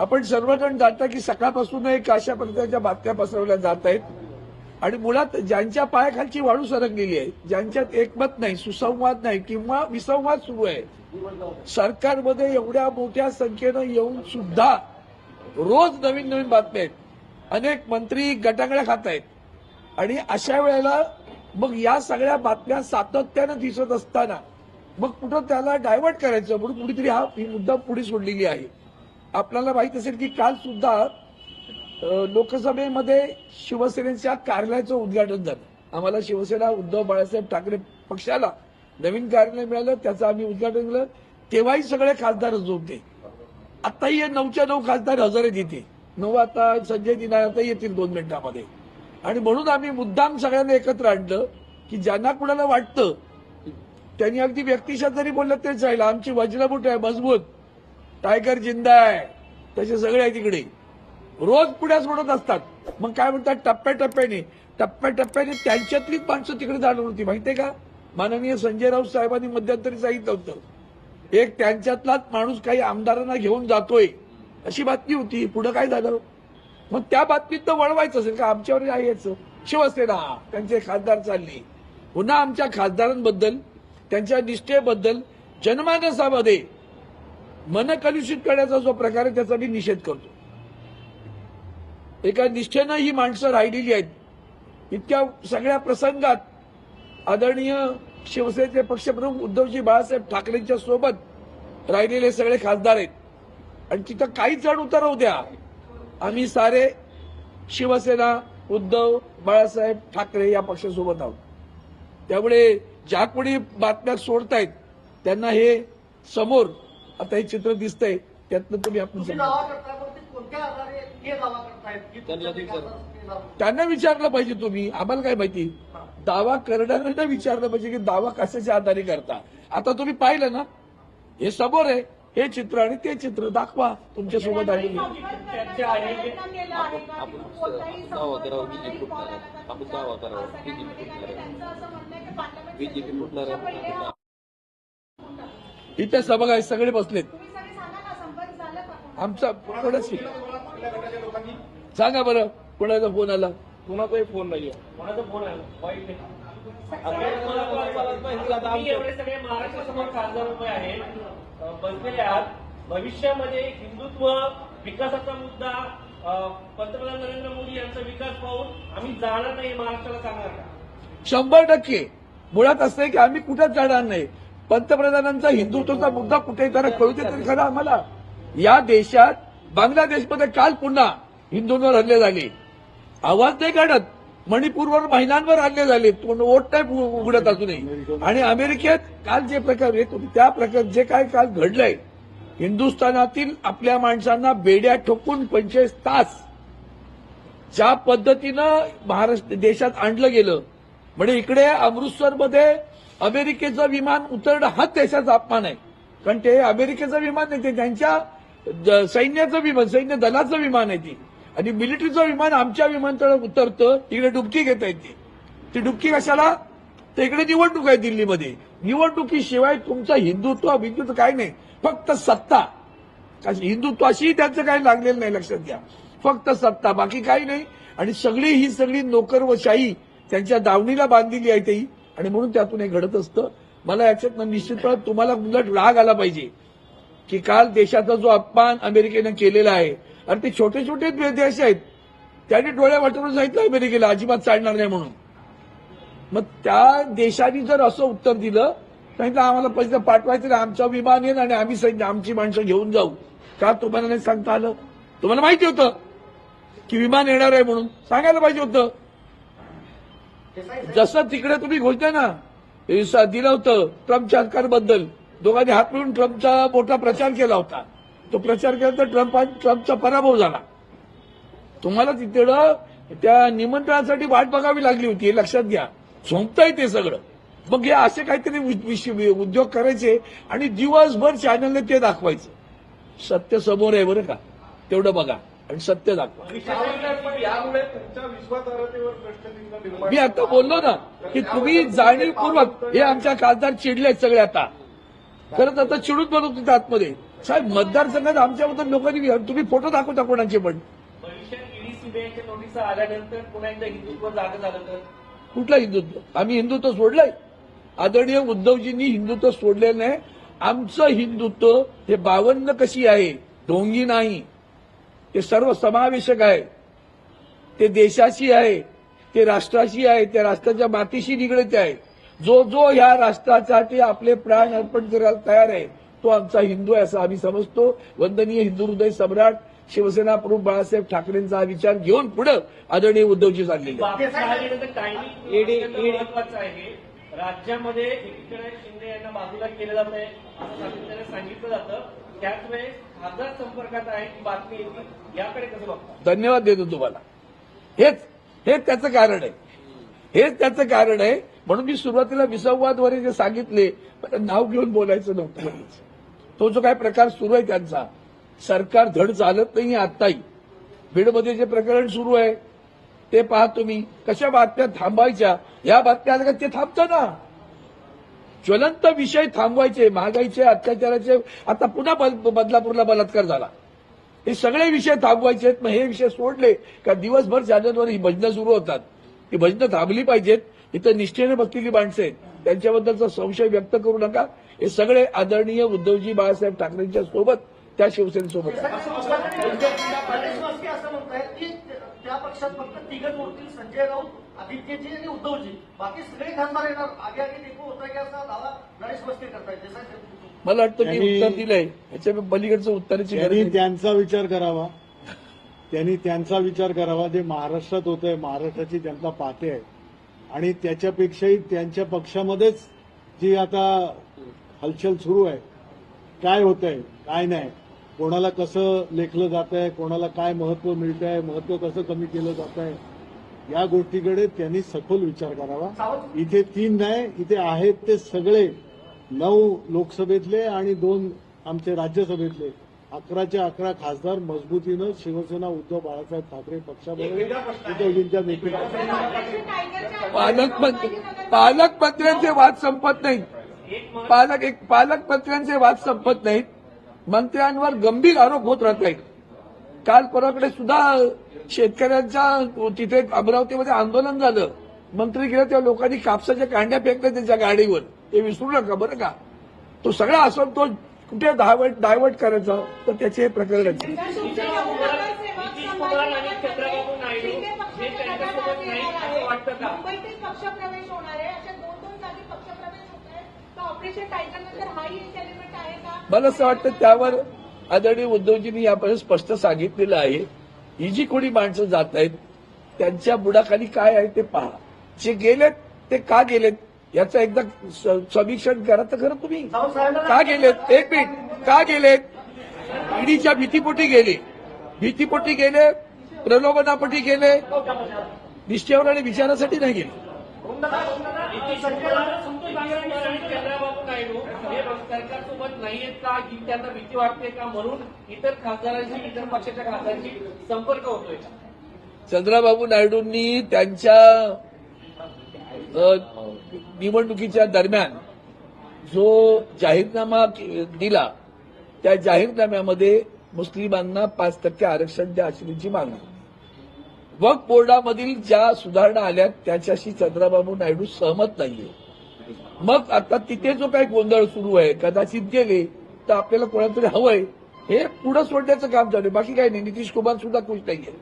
आपण सर्वजण जाणता की सकाळपासून एक अशा प्रकारच्या बातम्या पसरवल्या जात आहेत. आणि मुळात ज्यांच्या पायाखालची वाळू सरंगलेली आहे ज्यांच्यात एकमत नाही सुसंवाद नाही किंवा विसंवाद सुरू आहे सरकारमध्ये एवढ्या मोठ्या संख्येनं येऊन सुद्धा रोज नवीन नवीन बातम्या आहेत. अनेक मंत्री गटांगळ्या खात आहेत. आणि अशा वेळेला मग या सगळ्या बातम्या सातत्यानं दिसत असताना मग कुठं त्याला डायव्हर्ट करायचं म्हणून कुणीतरी हा ही मुद्दा पुढे सोडलेली आहे. आपल्याला माहीत असेल की काल सुद्धा लोकसभेमध्ये शिवसेनेच्या कार्यालयाचं उद्घाटन झालं. आम्हाला शिवसेना उद्धव बाळासाहेब ठाकरे पक्षाला नवीन कार्यालय मिळालं त्याचं आम्ही उद्घाटन केलं. तेव्हाही सगळे खासदार हजर होते. आताही हे नऊच्या नऊ खासदार हजर आहेत इथे. नऊ आता संजय दिना आता येतील दोन मिनिटांमध्ये. आणि म्हणून आम्ही मुद्दाम सगळ्यांना एकत्र आणलं की ज्यांना कुणाला वाटतं त्यांनी अगदी व्यक्तिशा जरी बोललं तेच राहिलं. आमची वज्रबूट आहे मजबूत. टायगर जिंदा आहे. तसे सगळे आहे तिकडे रोज पुढ्या सोडत असतात. मग काय म्हणतात? टप्प्याटप्प्याने. टप्प्याटप्प्याने त्यांच्यातलीच माणसं तिकडे जाणार होती. माहितीये का? माननीय संजय राऊत साहेबांनी मध्यंतरी सांगितलं होतं. एक त्यांच्यातलाच माणूस काही आमदारांना घेऊन जातोय. अशी बातमी होती. पुढे काय झालं? मग त्या बातमीत तर वळवायचं असेल का? आमच्यावर काय यायचं शिवसेना त्यांचे खासदार चालले. पुन्हा आमच्या खासदारांबद्दल त्यांच्या निष्ठेबद्दल जनमानसामध्ये मन कलुषित करण्याचा जो प्रकार आहे त्याचा मी निषेध करतो. एका निष्ठेनं ही माणसं राहिलेली आहेत. इतक्या सगळ्या प्रसंगात आदरणीय शिवसेनेचे पक्षप्रमुख उद्धवजी बाळासाहेब ठाकरेंच्या सोबत राहिलेले सगळे खासदार आहेत. आणि तिथं काही चढ उतार द्या. आम्ही सारे शिवसेना उद्धव बाळासाहेब ठाकरे या पक्षासोबत आहोत. त्यामुळे ज्या कोणी बातम्या सोडतायत त्यांना हे समोर आता हे चित्र दिसतंय त्यातनं तुम्ही आपण हे त्यांना विचारलं पाहिजे तुम्ही आम्हाला काय माहिती? दावा करणाऱ्यांना विचारलं पाहिजे की दावा कशाच्या आधारे करता. आता तुम्ही पाहिलं ना हे समोर आहे हे चित्र आणि ते चित्र दाखवा तुमच्यासोबत आलेली आहे. की आपण दावा करावा बीजेपी फुटणार इथे सभा आहे सगळे बसलेत. आमचा कोणाची सांगा बरं कोणाचा फोन आला? कुणाचाही फोन नाहीये. कोणाचा फोन नाही, हे आहात. भविष्यामध्ये हिंदुत्व विकासाचा मुद्दा पंतप्रधान नरेंद्र मोदी यांचा विकास पाहून आम्ही जाणार नाही महाराष्ट्राला सांगणार का? शंभर टक्के. मुळात असं आहे की आम्ही कुठंच जाणार नाही. पंतप्रधानांचा हिंदुत्वाचा मुद्दा कुठे जरा कळू दे तरी खरं आम्हाला. या देशात बांगलादेशमध्ये काल पुन्हा हिंदूंवर हल्ले झाले. आवाज नाही काढत. मणिपूरवर महिलांवर हल्ले झाले. वोट नाही उघडत अजूनही. आणि अमेरिकेत काल जे प्रकार येत होते त्या प्रकार जे काय काल घडलंय हिंदुस्थानातील आपल्या माणसांना बेड्या ठोकून पंचेचाळीस तास ज्या पद्धतीनं महाराष्ट्र देशात आणलं गेलं. म्हणजे इकडे अमृतसरमध्ये अमेरिकेचं विमान उतरणं हाच देशाचा अपमान आहे. कारण ते अमेरिकेचं विमान नाही ते त्यांच्या सैन्याचं विमान सैन्य दलाचं विमान आहे ती. आणि मिलिटरीचं विमान आमच्या विमानतळावर उतरतं तिकडे डुबकी घेता येते. ती डुबकी कशाला? तर इकडे निवडणूक आहे दिल्लीमध्ये. निवडणुकीशिवाय तुमचं हिंदुत्व बिंदुत्व काय नाही. फक्त सत्ता. हिंदुत्वाशी त्यांचं काही लागलेलं नाही लक्षात घ्या. फक्त सत्ता बाकी काही नाही. आणि सगळी ही सगळी नोकर व शाही त्यांच्या दावणीला बांधलेली आहे ती. आणि म्हणून त्यातून हे घडत असतं. मला याच्यात निश्चितपणे तुम्हाला उलट राग आला पाहिजे. की काल देशाचा जो अपमान अमेरिकेनं केलेला आहे आणि ते छोटे छोटे देश आहेत. त्यांनी डोळ्या वाटून सांगितलं अमेरिकेला अजिबात चालणार नाही म्हणून. मग त्या देशाने जर असं उत्तर दिलं सांगितलं आम्हाला पैसे पाठवायचं नाही आमचं विमान येईल आणि आम्ही सैन्य आमची माणसं घेऊन जाऊ. का तुम्हाला नाही सांगता आलं? तुम्हाला माहिती होतं की विमान येणार आहे म्हणून. सांगायला पाहिजे होतं. जसं तिकडे तुम्ही घोषणा ना दिलं होतं ट्रम्पच्या सरकारबद्दल. दोघांनी हात मिळून ट्रम्पचा मोठा प्रचार केला होता. तो प्रचार केला तर ट्रम्प ट्रम्पचा पराभव झाला. तुम्हाला तिकडं त्या निमंत्रणासाठी वाट बघावी लागली होती हे लक्षात घ्या. झोंपताय ते सगळं. मग हे असे काहीतरी उद्योग करायचे आणि दिवसभर चॅनलने ते दाखवायचं. सत्य समोर आहे बरं का? तेवढं बघा. आणि सत्य दाखवा. मी आता बोललो ना की तुम्ही जाणीवपूर्वक हे आमच्या खासदार चिडलेत सगळे आता. खरंच आता चिडून बनवत होते आतमध्ये. साहेब मतदारसंघात आमच्याबद्दल लोकांनी तुम्ही फोटो दाखवता कोणाचे पण. कुठला कुठलं हिंदुत्व? आम्ही हिंदुत्व सोडलंय. आदरणीय उद्धवजींनी हिंदुत्व सोडलेलं नाही. आमचं हिंदुत्व हे बावन्न कशी आहे? ढोंगी नाही. ते सर्व समावेशक आहे. ते देशाशी आहे ते राष्ट्राशी आहे त्या राष्ट्राच्या मातीशी निगडित आहे. जो जो ह्या राष्ट्रासाठी आपले प्राण अर्पण करायला तयार आहे तो आमचा हिंदू आहे असं आम्ही समजतो. वंदनीय हिंदू हृदय सम्राट शिवसेना प्रमुख बाळासाहेब ठाकरेंचा हा विचार घेऊन पुढे आदरणीय उद्धवजी चाललेले राज्यामध्ये एकीकडे शिंदे यांना बाजूला केलं जात आहे असं सांगितलं जातं. त्याच वेळेस खासदार संपर्कात आहे बातमी येते याकडे कसं बघतो? धन्यवाद देतो तुम्हाला. हेच हेच त्याचं कारण आहे. हेच त्याचं कारण आहे. म्हणून मी सुरुवातीला विसंवादवर जे सांगितले नाव घेऊन बोलायचं नव्हतं तो जो काय प्रकार सुरू आहे त्यांचा सरकार धड चालत नाही आत्ताही. बीडमध्ये जे प्रकरण सुरू आहे ते पहा तुम्ही. कशा बातम्या थांबायच्या या बातम्या आल्या का ते थांबतं ना. ज्वलंत विषय थांबवायचे महागाईचे अत्याचाराचे. आता पुन्हा बदलापूरला बलात्कार झाला. हे सगळे विषय थांबवायचे आहेत मग हे विषय सोडले का दिवसभर चॅनलवर ही भजनं सुरू होतात. ही भजनं थांबली पाहिजेत. इथं निष्ठेने बसलेली माणसं आहेत. त्यांच्याबद्दलचा संशय व्यक्त करू नका. हे सगळे आदरणीय उद्धवजी बाळासाहेब ठाकरेंच्या सोबत त्या शिवसेनेसोबत आहे की आदित्यजी आणि उद्धवजी. बाकी सगळे खासदार येणार. आगे आगे देखू होता की असा दावा नरेश मस्ते करतायत. देसाई मला वाटतं मी त्यांनी- उत्तर दिलंय. ह्याच्या पलीकडचं उत्तराची गरज त्यांनी. त्यांचा विचार करावा. त्यांनी त्यांचा विचार करावा. जे महाराष्ट्रात होत आहे महाराष्ट्राची जनता पाहते आहे. आणि त्याच्यापेक्षाही त्यांच्या पक्षामध्येच जी आता हलचल सुरू आहे काय होत आहे काय नाही. कोणाला कसं लेखलं जात आहे कोणाला काय महत्त्व मिळत आहे महत्त्व कसं कमी केलं जात आहे या गोष्टीकडे त्यांनी सखोल विचार करावा. इथे तीन नाही इथे आहेत ते सगळे नऊ लोकसभेतले आणि दोन आमचे राज्यसभेतले. अकराचे अकरा खासदार मजबूतीनं शिवसेना उद्धव बाळासाहेब ठाकरे पक्षाबरोबर उद्धवजींच्या नेतृत्वात. पालकमंत्री पालकमंत्र्यांचे वाद संपत नाहीत. पालक एक पालकमंत्र्यांचे वाद संपत नाहीत. मंत्र्यांवर गंभीर आरोप होत राहत आहेत काल परवाकडे सुद्धा शेतकऱ्यांच्या तिथे अमरावतीमध्ये आंदोलन झालं. मंत्री गेले तेव्हा लोकांनी कापसाच्या कांड्या फेकल्या त्यांच्या गाडीवर. ते विसरू नका बरं का? तो सगळा असंतोष कुठे डायवर्ट डायवर्ट करायचा? तर त्याचे हे प्रकरण असं मला असं वाटतं त्यावर आदरणीय उद्धवजींनी यापर्यंत स्पष्ट सांगितलेलं आहे ही जी कोणी माणसं जात आहेत त्यांच्या बुडाखाली काय आहे ते पहा. जे गेलेत ते का गेलेत याचं एकदा समीक्षण करा तर खरं तुम्ही. का गेलेत? एक मिनिट. का गेलेत? ईडीच्या भीतीपोटी गेले. भीतीपोटी गेले प्रलोभनापोटी गेले. निश्चयावर आणि विचारासाठी नाही गेले. नितीश आणि चंद्रबाबू नायडू हे सरकारसोबत नाहीयेत का ही त्यांना भीती वाटते का म्हणून इतर खासदारांशी इतर पक्षाच्या खासदारांशी संपर्क होतोय चंद्राबाबू नायडूंनी त्यांच्या निवडणुकीच्या दरम्यान जो जाहीरनामा दिला त्या जाहीरनाम्यामध्ये मुस्लिमांना पाच टक्के आरक्षण द्या अशी मागणी वक्फ बोर्डामधील ज्या सुधारणा आल्या त्याच्याशी चंद्राबाबू नायडू सहमत नाहीये. मग आता तिथे जो काही गोंधळ सुरू आहे कदाचित गेले तर आपल्याला कोणातरी हवंय हे पुढे सोडण्याचं काम चालू आहे. बाकी काही नाही. नितीश कुमार सुद्धा खुश नाहीये.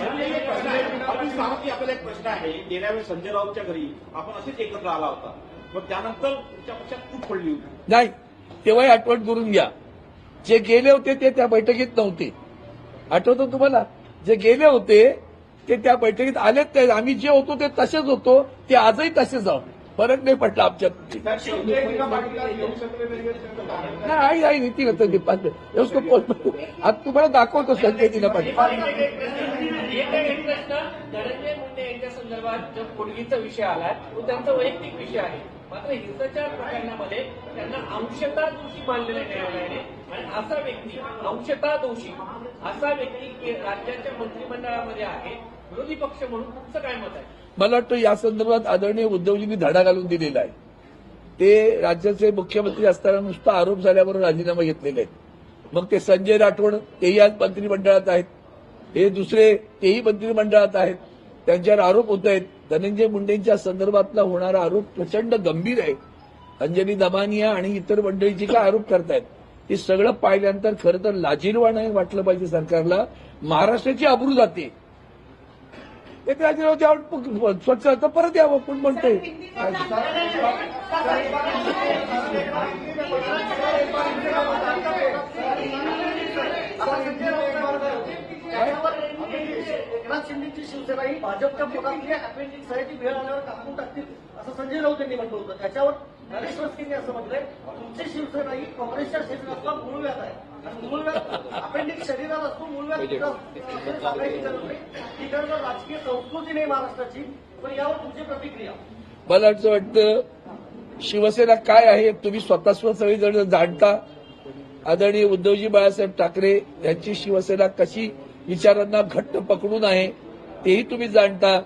आपल्याला एक प्रश्न आहे गेल्या वेळी संजय राऊतच्या घरी आपण असेच एकत्र आला होता त्यानंतर तुमच्या पक्षात पडली होती नाही. तेव्हाही आठवण करून घ्या. जे गेले होते ते त्या बैठकीत नव्हते. आठवतं तुम्हाला? जे गेले होते ते त्या बैठकीत आलेच नाही आम्ही जे होतो ते तसेच होतो. ते आजही तसेच आहोत. फरक नाही पडला आमच्यात. नाही नाही नीती होतं. ते पाच उसको पोस्ट- आज तुम्हाला दाखवतो संजय दिला पाटील. संदर्भात जो कोडगीचा विषय आलाय तो त्यांचा वैयक्तिक विषय आहे. मात्र हिंसाचार प्रकरणामध्ये त्यांना अंशतः दोषी मानलेल्या न्यायालयाने आणि असा व्यक्ती अंशतः दोषी असा व्यक्ती राज्याच्या मंत्रिमंडळामध्ये आहे विरोधी पक्ष म्हणून तुमचं काय मत आहे? मला वाटतं या संदर्भात आदरणीय उद्धवजींनी धडा घालून दिलेला आहे. ते राज्याचे मुख्यमंत्री असताना नुसता आरोप झाल्यावर राजीनामा घेतलेले आहेत. मग ते संजय राठोड तेही आज मंत्रिमंडळात आहेत. हे दुसरे तेही मंत्रिमंडळात आहेत. त्यांच्यावर आरोप होत आहेत. धनंजय मुंडेंच्या संदर्भातला होणारा आरोप प्रचंड गंभीर आहे. अंजली दमानिया आणि इतर मंडळीची काय आरोप करतायत? ते सगळं पाहिल्यानंतर खरं तर लाजीरवाणं वाटलं पाहिजे सरकारला. महाराष्ट्राची आबरू जाते. एक त्याच्यावर स्वच्छ तर परत यावं पण म्हणतोय? एकनाथ शिंदेची शिवसेना ही भाजपच्या पोटातली अपेंडिक्स आहे ती वेळ आल्यावर कापून टाकतील असं संजय राऊत यांनी म्हटलं होतं. त्याच्यावर वस्तींनी असं म्हटलंय तुमची शिवसेना ही काँग्रेसच्या शरीरातला मूळव्याध आहे. आणि मूळव्याध अपेंडिक्स शरीरात असतो सांगायची गरज नाही. ही गरज राजकीय संस्कृती नाही महाराष्ट्राची पण यावर तुमची प्रतिक्रिया. मला असं वाटतं शिवसेना काय आहे तुम्ही स्वतः सगळेजण जाणता. आदरणीय उद्धवजी बाळासाहेब ठाकरे यांची शिवसेना कशी विचारांना घट्ट पकडून आहे तेही तुम्ही जाणता.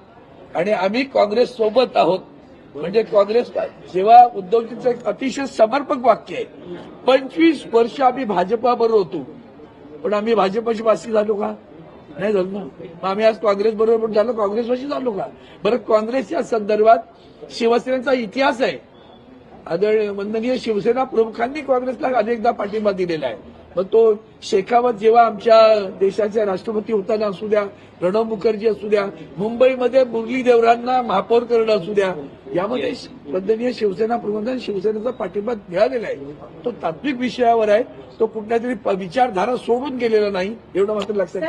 आणि आम्ही काँग्रेस सोबत आहोत. म्हणजे काँग्रेस जेव्हा उद्धवजींचं एक अतिशय समर्पक वाक्य आहे पंचवीस वर्ष आम्ही भाजपाबरोबर होतो. पण आम्ही भाजपाशी वासी झालो का? नाही झालो ना. मग आम्ही आज काँग्रेस बरोबर पण झालो काँग्रेसवाशी झालो का? बरं काँग्रेसच्या संदर्भात शिवसेनेचा इतिहास आहे. आदरणीय वंदनीय शिवसेना प्रमुखांनी काँग्रेसला अनेकदा पाठिंबा दिलेला आहे. मग तो शेखावत जेव्हा आमच्या देशाचे राष्ट्रपती होताना असू द्या प्रणव मुखर्जी असू द्या मुंबईमध्ये मुरली देवरांना महापौर करणं असू द्या यामध्ये वंदनीय शिवसेना प्रबंधन शिवसेनेचा पाठिंबा मिळालेला आहे. तो तात्विक विषयावर आहे. तो कुठल्या तरी विचारधारा सोडून गेलेला नाही एवढं मात्र लक्षात